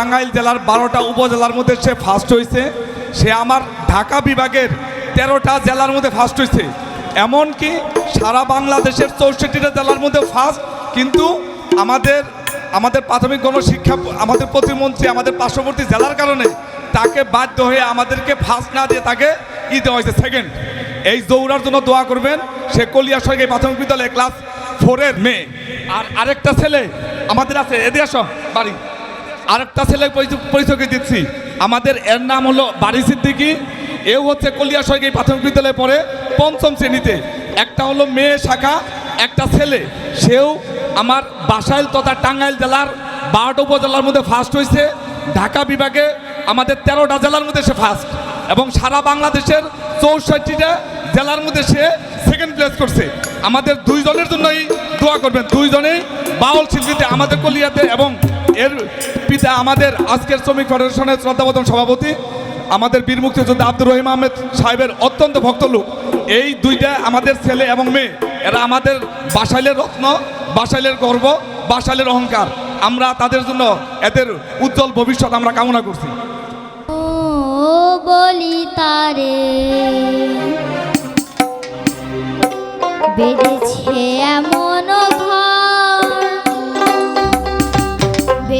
টাঙ্গাইল জেলার বারোটা উপজেলার মধ্যে সে ফার্স্ট হয়েছে সে আমার ঢাকা বিভাগের তেরোটা জেলার মধ্যে ফার্স্ট হয়েছে এমনকি সারা বাংলাদেশের চৌষট্টিটা জেলার মধ্যে ফার্স্ট কিন্তু আমাদের আমাদের প্রাথমিক গণশিক্ষা, আমাদের প্রতিমন্ত্রী আমাদের পার্শ্ববর্তী জেলার কারণে তাকে বাধ্য হয়ে আমাদেরকে ফার্স্ট না দিয়ে তাকে ই দেওয়া হয়েছে। সেকেন্ড এই দৌড়ার জন্য দোয়া করবেন। সে কলিয়া সরকারি প্রাথমিক বিদ্যালয়ে ক্লাস ফোরের মেয়ে। আর আরেকটা ছেলে আমাদের আছে এদের বাড়ি। আরেকটা ছেলে পরিচয়- দিচ্ছি। আমাদের এর নাম হলো বাড়ি সিদ্দিকি। এও হচ্ছে কলিয়া সরকারি প্রাথমিক বিদ্যালয়ে পড়ে পঞ্চম শ্রেণীতে। একটা হলো মেয়ে শাখা, একটা ছেলে। সেও আমার বাসাইল তথা টাঙ্গাইল জেলার বারোটা উপজেলার মধ্যে ফার্স্ট হয়েছে। ঢাকা বিভাগে আমাদের তেরোটা জেলার মধ্যে সে ফার্স্ট এবং সারা বাংলাদেশের চৌষট্টিটা জেলার মধ্যে সে সেকেন্ড প্লেস করছে। আমাদের দুইজনের জন্যই দোয়া করবেন। দুইজনেই বাউল শিল্পীতে, আমাদের কলিয়াতে এবং এর পিতা আমাদের আজকের শ্রমিক ফেডারেশনের শ্রদ্ধাবতন সভাপতি, আমাদের বীর মুক্তিযোদ্ধা আব্দুর রহিম আহমেদ সাহেবের অত্যন্ত ভক্ত লোক এই দুইটা আমাদের ছেলে এবং মেয়ে, এরা আমাদের বাসাইলের রত্ন, বাসাইলের গর্ব, বাসাইলের অহংকার। আমরা তাদের জন্য এদের উজ্জ্বল ভবিষ্যৎ আমরা কামনা করছি। বলি তারে, বেঁধেছে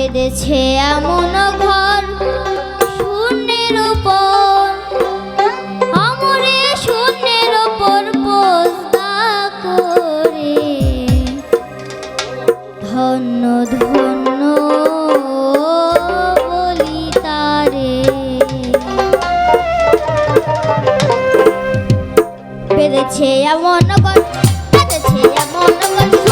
বেঁধেছে এমন ঘর, শূন্যের উপর অমরে শূন্যের উপর পোস্তা করে। ধন্য ধন্য বলি তারে। বেঁধেছে এমন ঘর, বেঁধেছে এমন ঘর